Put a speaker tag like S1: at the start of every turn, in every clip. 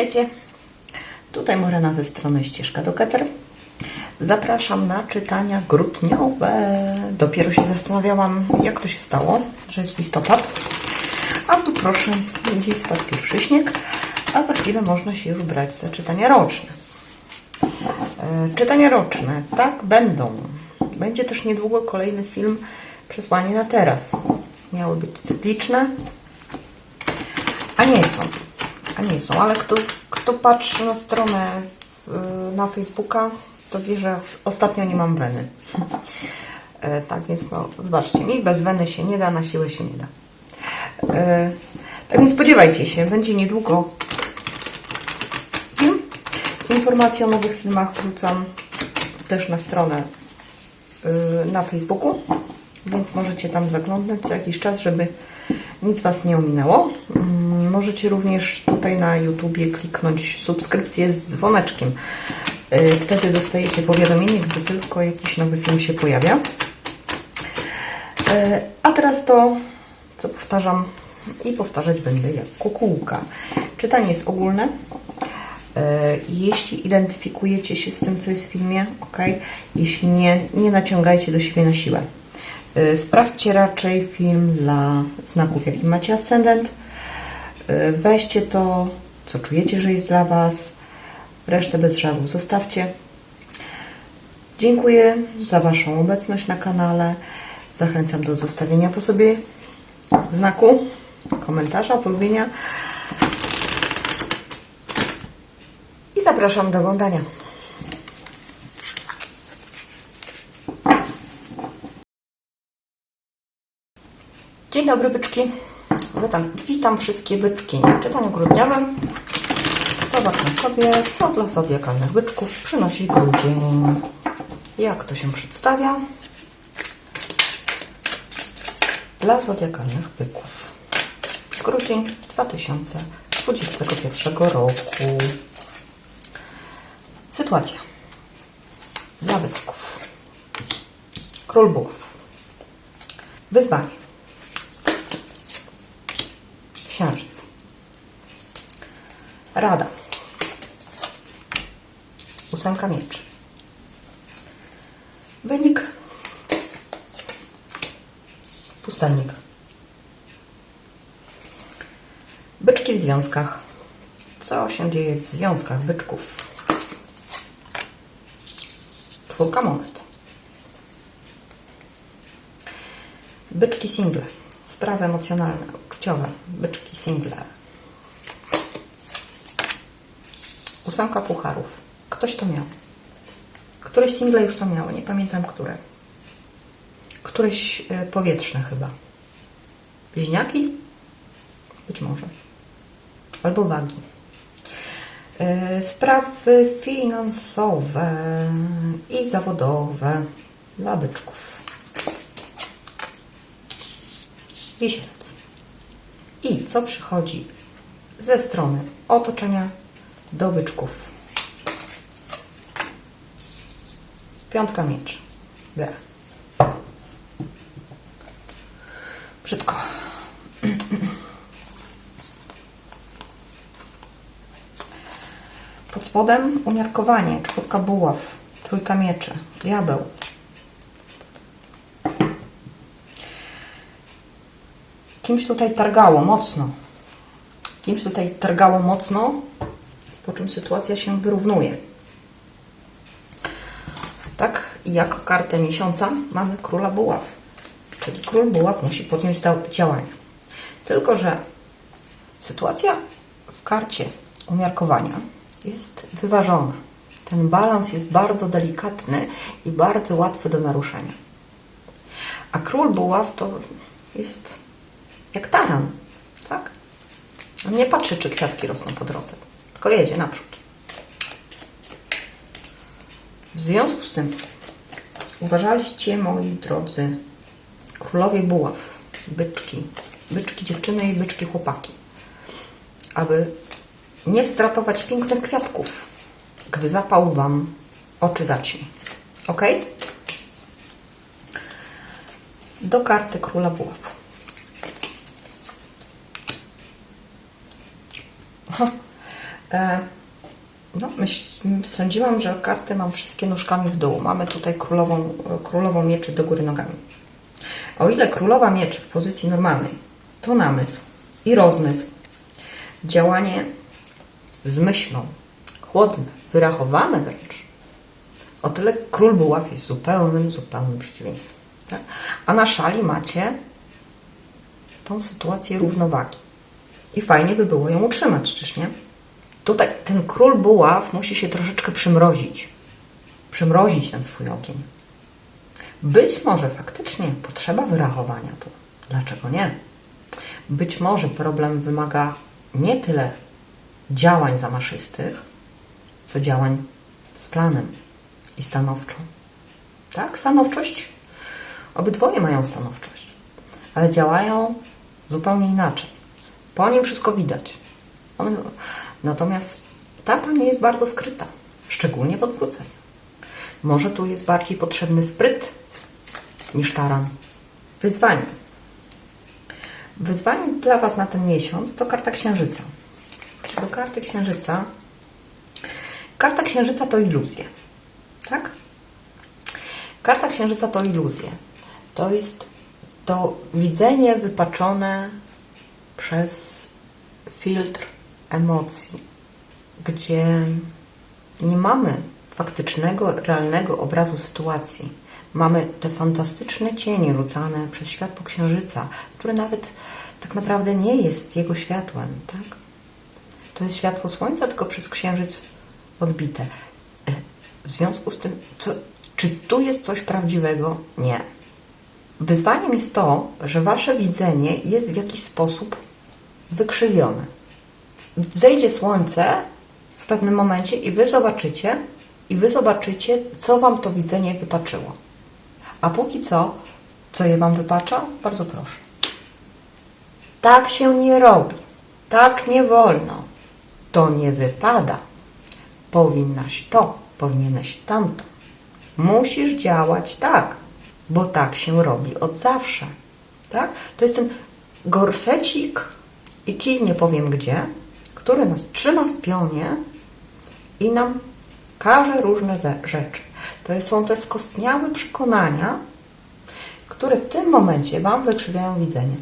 S1: Witajcie. Tutaj Morena ze strony Ścieżka do Keter. Zapraszam na czytania grudniowe. Dopiero się zastanawiałam, jak to się stało, że jest listopad. A tu proszę, dziś spadł pierwszy śnieg, a za chwilę można się już brać za czytania roczne. E, Czytania roczne, tak, będą. Będzie też niedługo kolejny film Przesłanie na teraz. Miały być cykliczne, a nie są. A nie są, ale kto, kto patrzy na stronę w- na Facebooka, to wie, że ostatnio nie mam weny. E, tak więc, no, zobaczcie, mi bez weny się nie da, na siłę się nie da. E, tak więc spodziewajcie się, będzie niedługo film. Informacje o nowych filmach wrzucam też na stronę y, na Facebooku, więc możecie tam zaglądnąć co jakiś czas, żeby nic Was nie ominęło. Możecie również tutaj na YouTubie kliknąć subskrypcję z dzwoneczkiem. Y, Wtedy dostajecie powiadomienie, gdy tylko jakiś nowy film się pojawia. Y, A teraz to, co powtarzam i powtarzać będę jak kukułka. Czytanie jest ogólne. E, Jeśli identyfikujecie się z tym, co jest w filmie, ok. Jeśli nie, nie naciągajcie do siebie na siłę. Sprawdźcie raczej film dla znaków, jaki macie ascendent. E, Weźcie to, co czujecie, że jest dla Was. Resztę bez żalu zostawcie. Dziękuję za Waszą obecność na kanale. Zachęcam do zostawienia po sobie znaku, komentarza, polubienia. I zapraszam do oglądania. Dzień dobry byczki. Witam, witam wszystkie byczki w czytaniu grudniowym. Zobaczmy sobie, co dla zodiakalnych byczków przynosi grudzień. Jak to się przedstawia dla zodiakalnych byków. Grudzień 2021 roku. Sytuacja dla byczków. Król Bóg. Wyzwanie. Księżyc. Rada. Ósemka mieczy. Wynik. Pustelnik. Byczki w związkach. Co się dzieje w związkach byczków? Czwórka monet. Byczki single. Sprawy emocjonalne, uczuciowe. Byczki single. Ósemka pucharów. Ktoś to miał. Któreś single już to miało. Nie pamiętam które. Któreś e, powietrzne chyba. Bliźniaki? Być może. Albo wagi. E, Sprawy finansowe i zawodowe dla byczków. Wisielec. I co przychodzi ze strony otoczenia do byczków? Piątka miecz. B. Brzydko. Pod spodem umiarkowanie, czwórka buław, trójka mieczy, diabeł. Kimś tutaj targało mocno. Kimś tutaj targało mocno, po czym sytuacja się wyrównuje. Tak, i jako kartę miesiąca mamy króla buław. Czyli król buław musi podjąć działania. Tylko, że sytuacja w karcie umiarkowania jest wyważona. Ten balans jest bardzo delikatny i bardzo łatwy do naruszenia. A król buław to jest jak taran, tak? On nie patrzy, czy kwiatki rosną po drodze, tylko jedzie naprzód. W związku z tym uważaliście, moi drodzy, królowie buław, byczki, byczki dziewczyny i byczki chłopaki, aby nie stratować pięknych kwiatków, gdy zapał Wam oczy zaćmi. Ok? Do karty króla buław. no, myśl, sądziłam, że karty mam wszystkie nóżkami w dół. Mamy tutaj królową, królową mieczy do góry nogami. O ile królowa mieczy w pozycji normalnej to namysł i rozmysł, działanie z myślą, chłodne, wyrachowane wręcz, o tyle król buław jest zupełnym, zupełnym przeciwieństwem. Tak? A na szali macie tą sytuację równowagi. I fajnie by było ją utrzymać, czyż nie? Tutaj ten król buław musi się troszeczkę przymrozić. Przymrozić ten swój ogień. Być może faktycznie potrzeba wyrachowania tu. Dlaczego nie? Być może problem wymaga nie tyle działań zamaszystych, co działań z planem i stanowczo. Tak? Stanowczość. Obydwoje mają stanowczość, ale działają zupełnie inaczej. Po nim wszystko widać. On, natomiast ta pani jest bardzo skryta, szczególnie w odwróceniu. Może tu jest bardziej potrzebny spryt niż taran. Wyzwanie. Wyzwanie dla Was na ten miesiąc to karta księżyca. Do karty księżyca. Karta księżyca to iluzje. Tak? Karta księżyca to iluzje. To jest to widzenie wypaczone przez filtr emocji, gdzie nie mamy faktycznego, realnego obrazu sytuacji. Mamy te fantastyczne cienie rzucane przez światło księżyca, które nawet tak naprawdę nie jest jego światłem, tak? To jest światło słońca, tylko przez księżyc odbite. E, W związku z tym, co, czy tu jest coś prawdziwego? Nie. Wyzwaniem jest to, że wasze widzenie jest w jakiś sposób wykrzywione. Zejdzie słońce w pewnym momencie i wy zobaczycie, i wy zobaczycie, co wam to widzenie wypaczyło. A póki co, co je wam wypacza? Bardzo proszę. Tak się nie robi. Tak nie wolno. To nie wypada. Powinnaś to, powinieneś tamto. Musisz działać tak, bo tak się robi od zawsze. Tak? To jest ten gorsecik i kij nie powiem gdzie, który nas trzyma w pionie i nam każe różne ze- rzeczy. To są te skostniałe przekonania, które w tym momencie Wam wykrzywiają widzenie.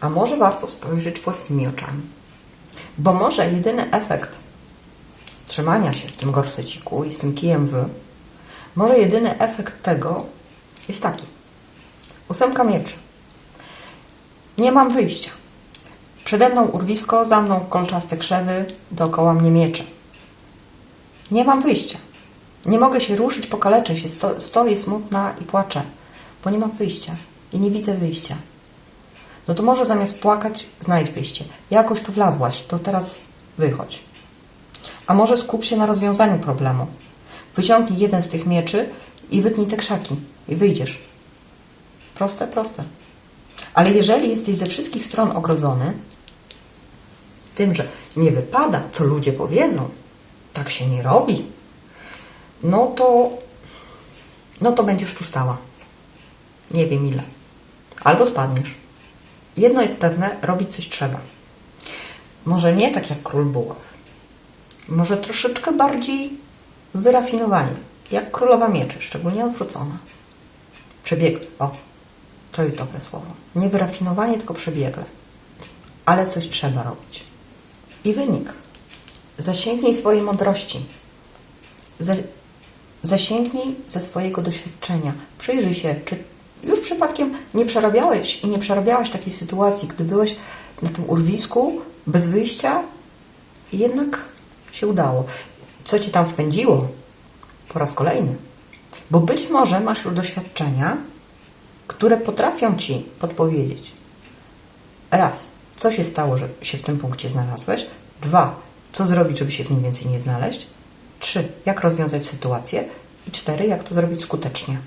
S1: A może warto spojrzeć własnymi oczami. Bo może jedyny efekt trzymania się w tym gorseciku i z tym kijem w, może jedyny efekt tego jest taki. Ósemka mieczy. Nie mam wyjścia. Przede mną urwisko, za mną kolczaste krzewy, dookoła mnie miecze. Nie mam wyjścia. Nie mogę się ruszyć, pokaleczę się, sto, stoję smutna i płaczę, bo nie mam wyjścia i nie widzę wyjścia. No to może zamiast płakać, znajdź wyjście. Jakoś tu wlazłaś, to teraz wychodź. A może skup się na rozwiązaniu problemu. Wyciągnij jeden z tych mieczy i wytnij te krzaki i wyjdziesz. Proste, proste. Ale jeżeli jesteś ze wszystkich stron ogrodzony, tym, że nie wypada, co ludzie powiedzą, tak się nie robi, no to, no to będziesz tu stała. Nie wiem ile. Albo spadniesz. Jedno jest pewne, robić coś trzeba. Może nie tak jak król buław. Może troszeczkę bardziej wyrafinowanie, jak królowa mieczy, szczególnie odwrócona. Przebiegle. O, to jest dobre słowo. Nie wyrafinowanie, tylko przebiegle. Ale coś trzeba robić. I wynik. Zasięgnij swojej mądrości. Za, zasięgnij ze swojego doświadczenia. Przyjrzyj się, czy już przypadkiem nie przerabiałeś i nie przerabiałaś takiej sytuacji, gdy byłeś na tym urwisku bez wyjścia i jednak się udało. Co ci tam wpędziło? Po raz kolejny. Bo być może masz już doświadczenia, które potrafią ci podpowiedzieć. Raz, co się stało, że się w tym punkcie znalazłeś? Dwa, co zrobić, żeby się w nim więcej nie znaleźć? Trzy, jak rozwiązać sytuację? I cztery, jak to zrobić skutecznie?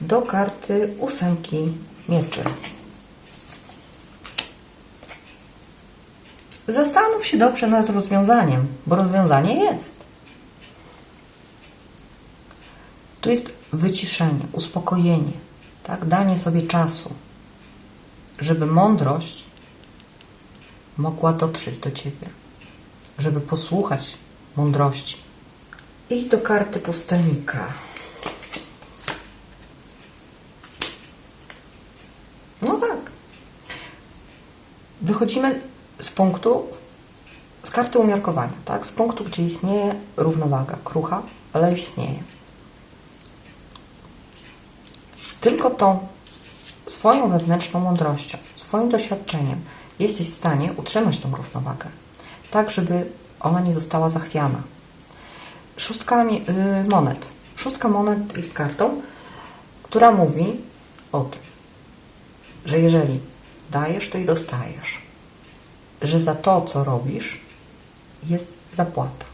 S1: Do karty ósemki mieczy. Zastanów się dobrze nad rozwiązaniem, bo rozwiązanie jest. Tu jest wyciszenie, uspokojenie, tak? danie sobie czasu, żeby mądrość mogła dotrzeć do ciebie. żeby posłuchać mądrości. I do karty pustelnika. No tak. Wychodzimy z punktu, z karty umiarkowania, tak? Z punktu, gdzie istnieje równowaga, krucha, ale istnieje. Tylko tą swoją wewnętrzną mądrością, swoim doświadczeniem jesteś w stanie utrzymać tą równowagę, tak żeby ona nie została zachwiana. Szóstka y, monet. Szóstka monet jest kartą, która mówi o tym, że jeżeli dajesz, to i dostajesz. Że za to, co robisz, jest zapłata.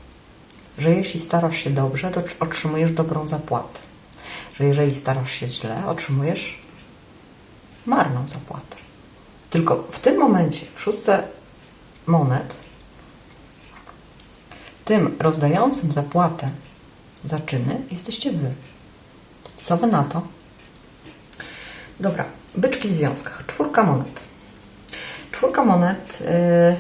S1: Że jeśli starasz się dobrze, to otrzymujesz dobrą zapłatę. Że jeżeli starasz się źle, otrzymujesz marną zapłatę. Tylko w tym momencie, w szóstce monet, tym rozdającym zapłatę za czyny jesteście wy. Co wy na to? Dobra, byczki w związkach. Czwórka monet. Czwórka monet yy,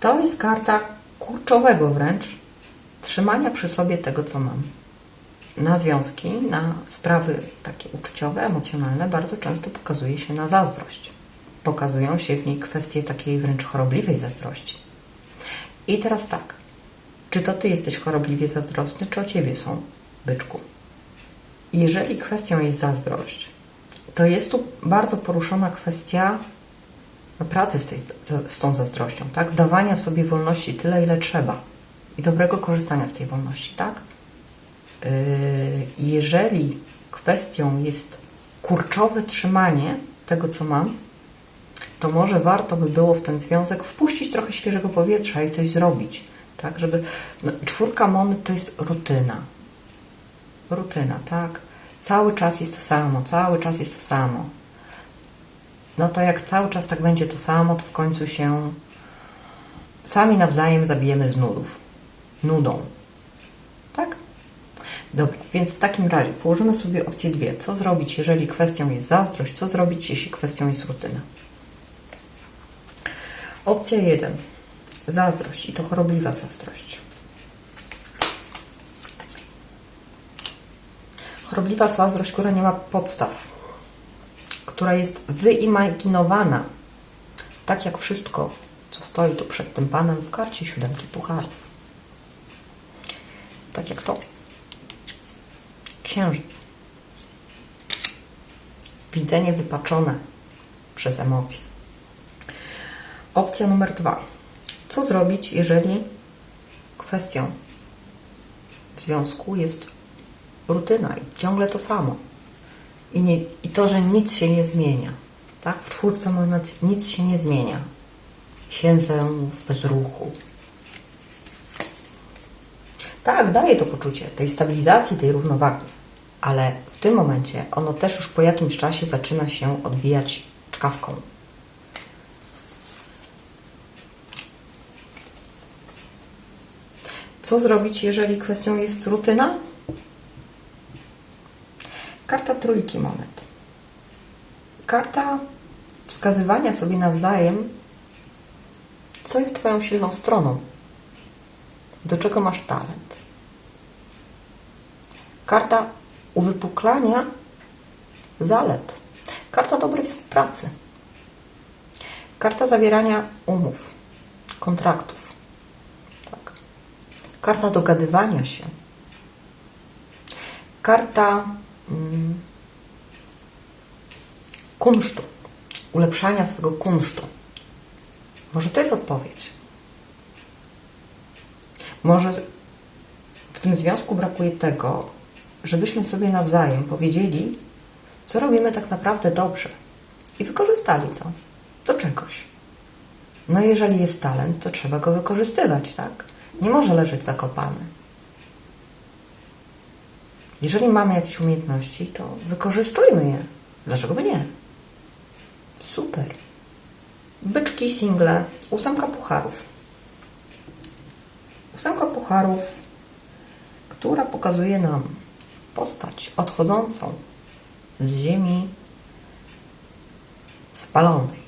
S1: to jest karta kurczowego wręcz trzymania przy sobie tego, co mam. Na związki, na sprawy takie uczuciowe, emocjonalne bardzo często pokazuje się na zazdrość. Pokazują się w niej kwestie takiej wręcz chorobliwej zazdrości. I teraz tak. Czy to ty jesteś chorobliwie zazdrosny, czy o ciebie są, byczku? Jeżeli kwestią jest zazdrość, to jest tu bardzo poruszona kwestia no, pracy z, tej, z tą zazdrością, tak? Dawania sobie wolności tyle, ile trzeba i dobrego korzystania z tej wolności, tak? Yy, jeżeli kwestią jest kurczowe trzymanie tego, co mam, to może warto by było w ten związek wpuścić trochę świeżego powietrza i coś zrobić, tak? Żeby no, czwórka monet to jest rutyna. Rutyna, tak? Cały czas jest to samo, cały czas jest to samo. No to jak cały czas tak będzie to samo, to w końcu się sami nawzajem zabijemy z nudów. Nudą. Tak? Dobra, więc w takim razie położymy sobie opcję dwie. Co zrobić, jeżeli kwestią jest zazdrość? Co zrobić, jeśli kwestią jest rutyna? Opcja jeden. Zazdrość i to chorobliwa zazdrość. Chorobliwa zazdrość, która nie ma podstaw, która jest wyimaginowana, tak jak wszystko, co stoi tu przed tym panem w karcie siódemki pucharów. Tak jak to. Księżyc. Widzenie wypaczone przez emocje. Opcja numer dwa. Co zrobić, jeżeli kwestią w związku jest rutyna i ciągle to samo? I, nie, I to, że nic się nie zmienia. Tak? W czwórce monet nic się nie zmienia. Siedzę w bezruchu. Tak, daje to poczucie tej stabilizacji, tej równowagi, ale w tym momencie ono też już po jakimś czasie zaczyna się odbijać czkawką. Co zrobić, jeżeli kwestią jest rutyna? Karta trójki monet. Karta wskazywania sobie nawzajem, co jest Twoją silną stroną, do czego masz talent. Karta uwypuklania zalet. Karta dobrej współpracy. Karta zawierania umów, kontraktów. Karta dogadywania się. Karta mm, kunsztu, ulepszania swego kunsztu. Może to jest odpowiedź. Może w tym związku brakuje tego, żebyśmy sobie nawzajem powiedzieli, co robimy tak naprawdę dobrze i wykorzystali to do czegoś. No jeżeli jest talent, to trzeba go wykorzystywać, tak? Nie może leżeć zakopany. Jeżeli mamy jakieś umiejętności, to wykorzystujmy je. Dlaczego by nie? Super. Byczki, single, ósemka pucharów. Ósemka pucharów, która pokazuje nam postać odchodzącą z ziemi spalonej,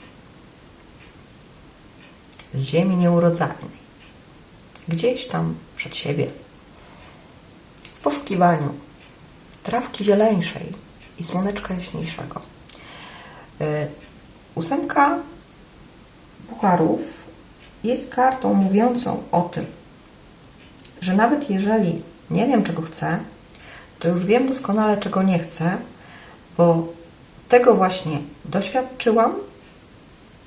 S1: z ziemi nieurodzajnej. Gdzieś tam przed siebie, w poszukiwaniu trawki zieleńszej i słoneczka jaśniejszego. Y, Ósemka pucharów jest kartą mówiącą o tym, że nawet jeżeli nie wiem, czego chcę, to już wiem doskonale, czego nie chcę, bo tego właśnie doświadczyłam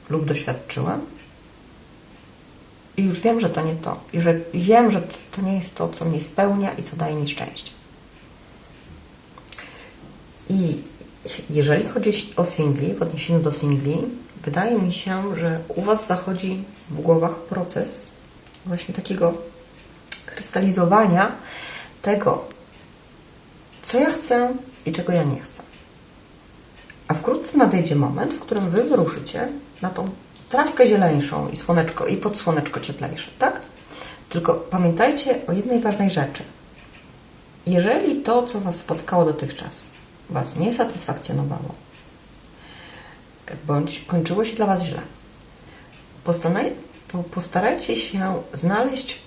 S1: lub doświadczyłem i już wiem, że to nie to. I że wiem, że to nie jest to, co mnie spełnia i co daje mi szczęście. I jeżeli chodzi o singli, w odniesieniu do singli, wydaje mi się, że u Was zachodzi w głowach proces właśnie takiego krystalizowania tego, co ja chcę i czego ja nie chcę. A wkrótce nadejdzie moment, w którym Wy wyruszycie na tą trawkę zieleńszą i słoneczko, i pod słoneczko cieplejsze, tak? Tylko pamiętajcie o jednej ważnej rzeczy. Jeżeli to, co Was spotkało dotychczas, Was nie satysfakcjonowało, bądź kończyło się dla Was źle, postarajcie się znaleźć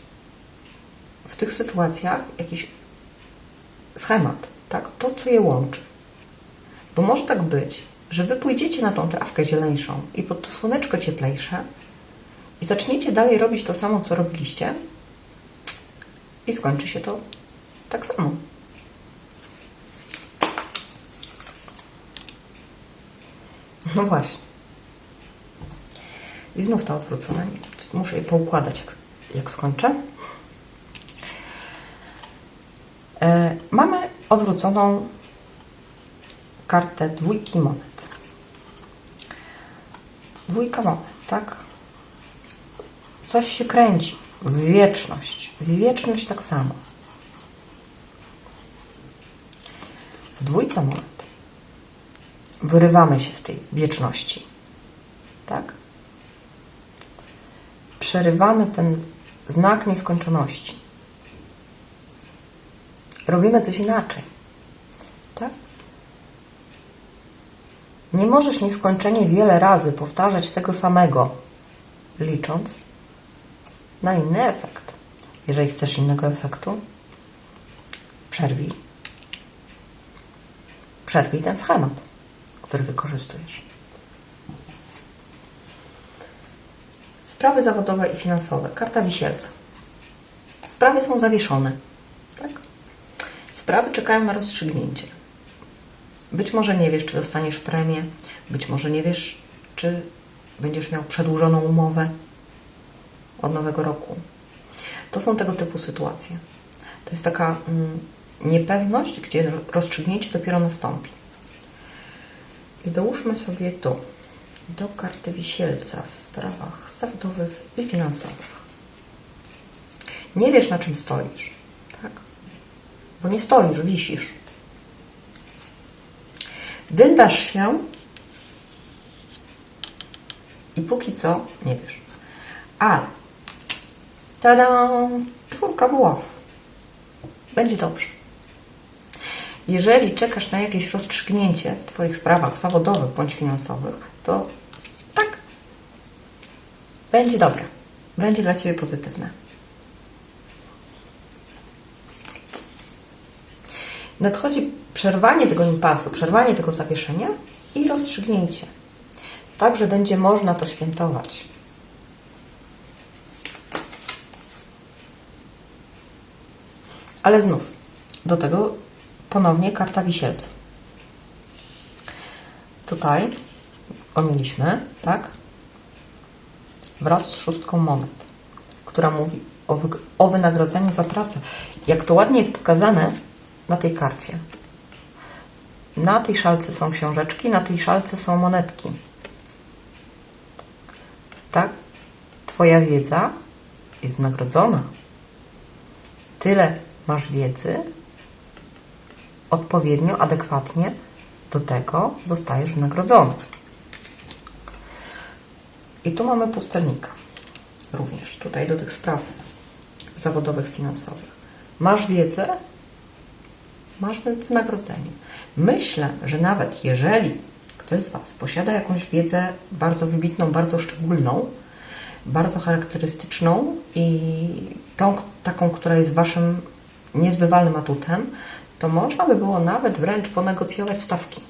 S1: w tych sytuacjach jakiś schemat, tak? To, co je łączy. Bo może tak być, że Wy pójdziecie na tą trawkę zieleńszą i pod to słoneczko cieplejsze i zaczniecie dalej robić to samo, co robiliście i skończy się to tak samo. No właśnie. I znów ta odwrócona. Muszę je poukładać, jak, jak skończę. E, mamy odwróconą kartę dwójki monet. Dwójka tak? Coś się kręci w wieczność. W wieczność tak samo. W dwójce monet wyrywamy się z tej wieczności. Tak? Przerywamy ten znak nieskończoności. Robimy coś inaczej. Nie możesz nieskończenie wiele razy powtarzać tego samego, licząc na inny efekt. Jeżeli chcesz innego efektu, przerwij. Przerwij ten schemat, który wykorzystujesz. Sprawy zawodowe i finansowe. Karta wisielca. Sprawy są zawieszone. Tak? Sprawy czekają na rozstrzygnięcie. Być może nie wiesz, czy dostaniesz premię, być może nie wiesz, czy będziesz miał przedłużoną umowę od nowego roku. To są tego typu sytuacje. To jest taka mm, niepewność, gdzie rozstrzygnięcie dopiero nastąpi. I dołóżmy sobie tu, do karty wisielca w sprawach zawodowych i finansowych. Nie wiesz, na czym stoisz, tak? Bo nie stoisz, wisisz. Dyndasz się i póki co nie wiesz. Ale tada! Czwórka buław. Będzie dobrze. Jeżeli czekasz na jakieś rozstrzygnięcie w Twoich sprawach zawodowych bądź finansowych, to tak, będzie dobre. Będzie dla Ciebie pozytywne. Nadchodzi przerwanie tego impasu, przerwanie tego zawieszenia i rozstrzygnięcie. Tak, że będzie można to świętować. Ale znów, do tego ponownie karta wisielca. Tutaj omiliśmy, tak? Wraz z szóstką monet, która mówi o, o wynagrodzeniu za pracę. Jak to ładnie jest pokazane na tej karcie. Na tej szalce są książeczki, na tej szalce są monetki. Tak? Twoja wiedza jest nagrodzona. Tyle masz wiedzy, odpowiednio, adekwatnie do tego zostajesz wynagrodzony. I tu mamy pustelnika również, tutaj do tych spraw zawodowych, finansowych. Masz wiedzę, masz wynagrodzenie. Myślę, że nawet jeżeli ktoś z Was posiada jakąś wiedzę bardzo wybitną, bardzo szczególną, bardzo charakterystyczną i tą taką, która jest Waszym niezbywalnym atutem, to można by było nawet wręcz ponegocjować stawki.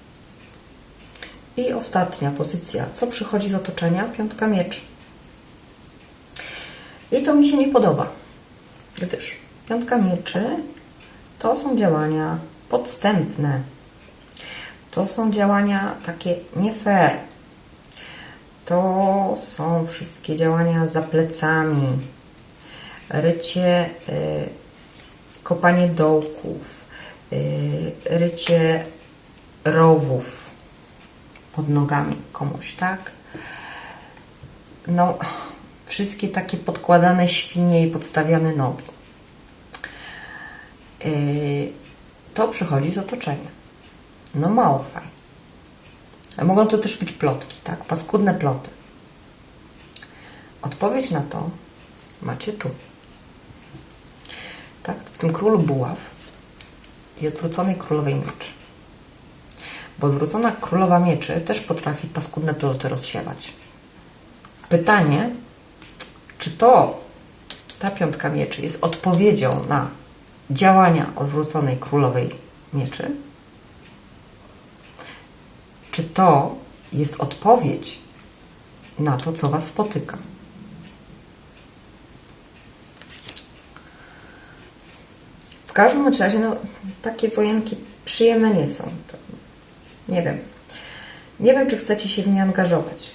S1: I ostatnia pozycja. Co przychodzi z otoczenia? Piątka mieczy. I to mi się nie podoba, gdyż piątka mieczy to są działania podstępne. To są działania takie nie fair. To są wszystkie działania za plecami. Rycie, y, kopanie dołków, y, rycie rowów pod nogami komuś, tak? No, wszystkie takie podkładane świnie i podstawiane nogi. Yy, to przychodzi z otoczenia. No mało fajnie. A Mogą to też być plotki, tak? Paskudne ploty. Odpowiedź na to macie tu. Tak? W tym królu buław i odwróconej królowej mieczy. Bo odwrócona królowa mieczy też potrafi paskudne ploty rozsiewać. Pytanie, czy to, ta piątka mieczy jest odpowiedzią na działania odwróconej królowej mieczy? Czy to jest odpowiedź na to, co Was spotyka? W każdym razie, no, takie wojenki przyjemne nie są. Nie wiem. Nie wiem, czy chcecie się w nie angażować.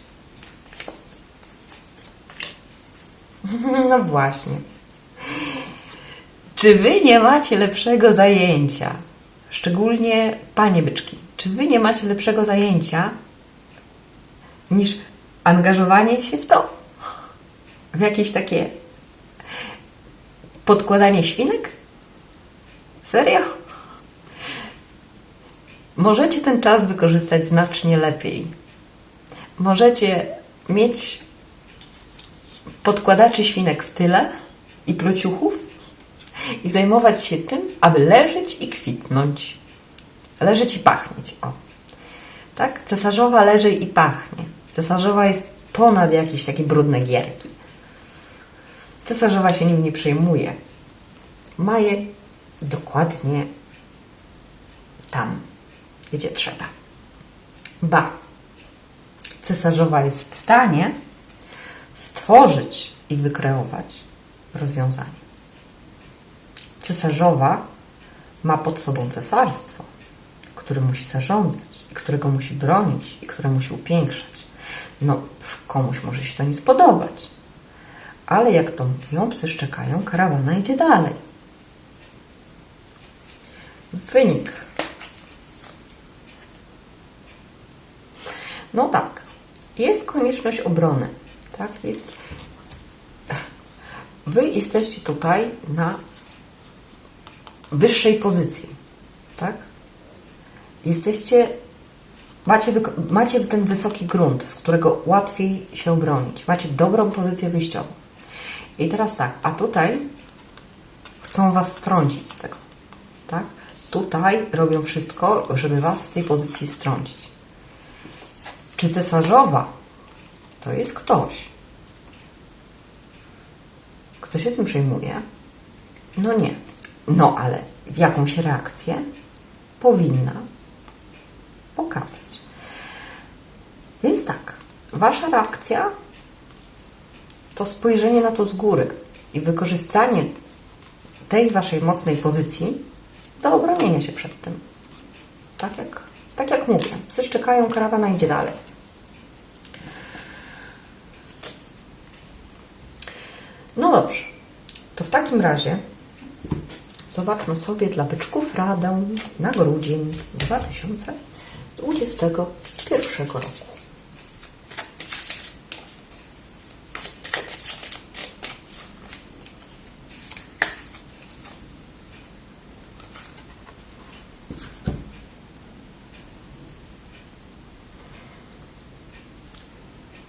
S1: No właśnie. Czy wy nie macie lepszego zajęcia? Szczególnie panie byczki. Czy wy nie macie lepszego zajęcia niż angażowanie się w to? W jakieś takie podkładanie świnek? Serio? Możecie ten czas wykorzystać znacznie lepiej. Możecie mieć podkładaczy świnek w tyle i plociuchów i zajmować się tym, aby leżeć i kwitnąć. Leżeć i pachnieć. O. Tak? Cesarzowa leży i pachnie. Cesarzowa jest ponad jakieś takie brudne gierki. Cesarzowa się nim nie przejmuje. Ma je dokładnie tam, gdzie trzeba. Ba. Cesarzowa jest w stanie stworzyć i wykreować rozwiązanie. Cesarzowa ma pod sobą cesarstwo, które musi zarządzać, i którego musi bronić i które musi upiększać. No, komuś może się to nie spodobać, ale jak to mówią, psy szczekają, karawana idzie dalej. Wynik. No tak, jest konieczność obrony. Tak? Jest... Wy jesteście tutaj na wyższej pozycji. Tak? Jesteście, macie, macie ten wysoki grunt, z którego łatwiej się bronić. Macie dobrą pozycję wyjściową. I teraz tak, a tutaj chcą was strącić z tego. Tak? Tutaj robią wszystko, żeby was z tej pozycji strącić. Czy cesarzowa to jest ktoś? Kto się tym przejmuje? No nie. No ale w jakąś reakcję powinna pokazać. Więc tak, wasza reakcja to spojrzenie na to z góry i wykorzystanie tej waszej mocnej pozycji do obronienia się przed tym. Tak jak, tak jak mówię, psy szczekają, karawana idzie dalej. No dobrze, to w takim razie zobaczmy sobie dla byczków radę na grudzień 2021 roku.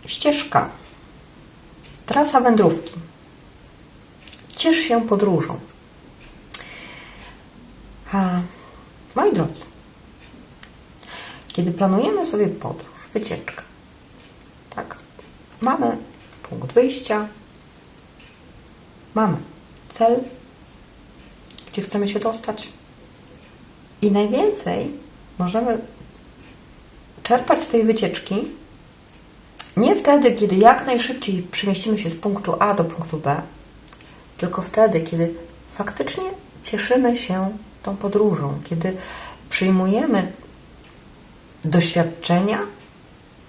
S1: Ścieżka. Trasa wędrówki. Ciesz się podróżą. A, moi drodzy, kiedy planujemy sobie podróż, wycieczkę, tak, mamy punkt wyjścia. Mamy cel, gdzie chcemy się dostać. I najwięcej możemy czerpać z tej wycieczki nie wtedy, kiedy jak najszybciej przemieścimy się z punktu A do punktu B, tylko wtedy, kiedy faktycznie cieszymy się tą podróżą, kiedy przyjmujemy doświadczenia,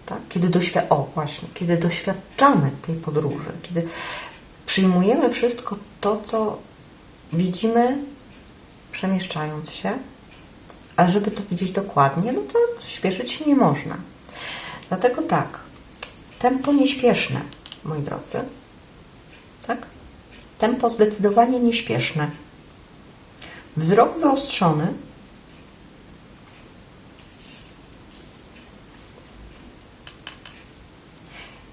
S1: tak? kiedy doświ- o właśnie, kiedy doświadczamy tej podróży, kiedy przyjmujemy wszystko to, co widzimy, przemieszczając się, a żeby to widzieć dokładnie, no to śpieszyć się nie można. Dlatego tak, tempo nieśpieszne, moi drodzy, tak? Tempo zdecydowanie nieśpieszne. Wzrok wyostrzony,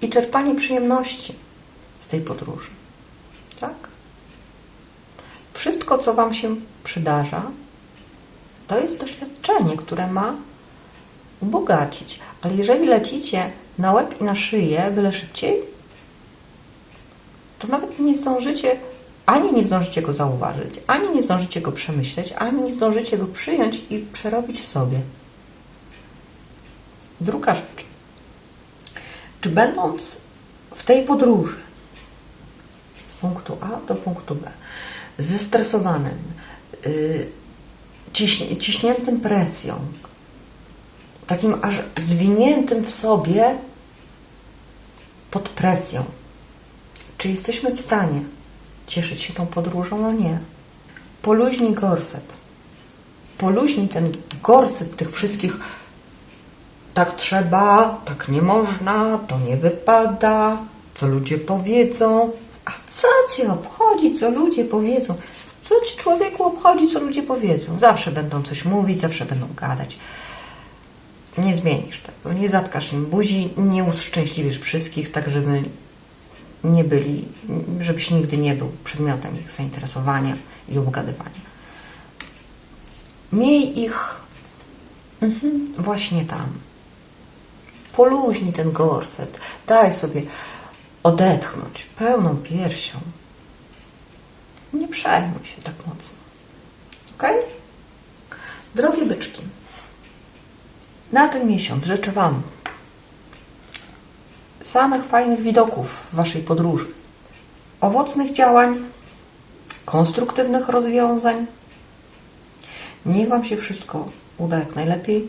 S1: i czerpanie przyjemności z tej podróży. Tak? Wszystko, co Wam się przydarza, to jest doświadczenie, które ma ubogacić. Ale jeżeli lecicie na łeb i na szyję byle szybciej, to nawet nie zdążycie, ani nie zdążycie go zauważyć, ani nie zdążycie go przemyśleć, ani nie zdążycie go przyjąć i przerobić w sobie. Druga rzecz. Czy będąc w tej podróży z punktu A do punktu B, zestresowanym, ciśnie, ciśniętym presją, takim aż zwiniętym w sobie pod presją, czy jesteśmy w stanie cieszyć się tą podróżą? No nie. Poluźnij gorset. Poluźnij ten gorset tych wszystkich tak trzeba, tak nie można, to nie wypada, co ludzie powiedzą. A co cię obchodzi, co ludzie powiedzą? Co ci człowieku obchodzi, co ludzie powiedzą? Zawsze będą coś mówić, zawsze będą gadać. Nie zmienisz tego, nie zatkasz im buzi, nie uszczęśliwisz wszystkich, tak żeby nie byli, żebyś nigdy nie był przedmiotem ich zainteresowania i obgadywania. Miej ich mhm, właśnie tam. Poluźnij ten gorset, daj sobie odetchnąć pełną piersią. Nie przejmuj się tak mocno. Ok? Drogie byczki, na ten miesiąc życzę Wam samych fajnych widoków w Waszej podróży, owocnych działań, konstruktywnych rozwiązań. Niech Wam się wszystko uda jak najlepiej.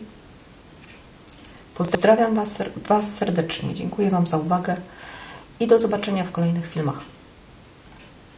S1: Pozdrawiam Was, Was serdecznie. Dziękuję Wam za uwagę i do zobaczenia w kolejnych filmach.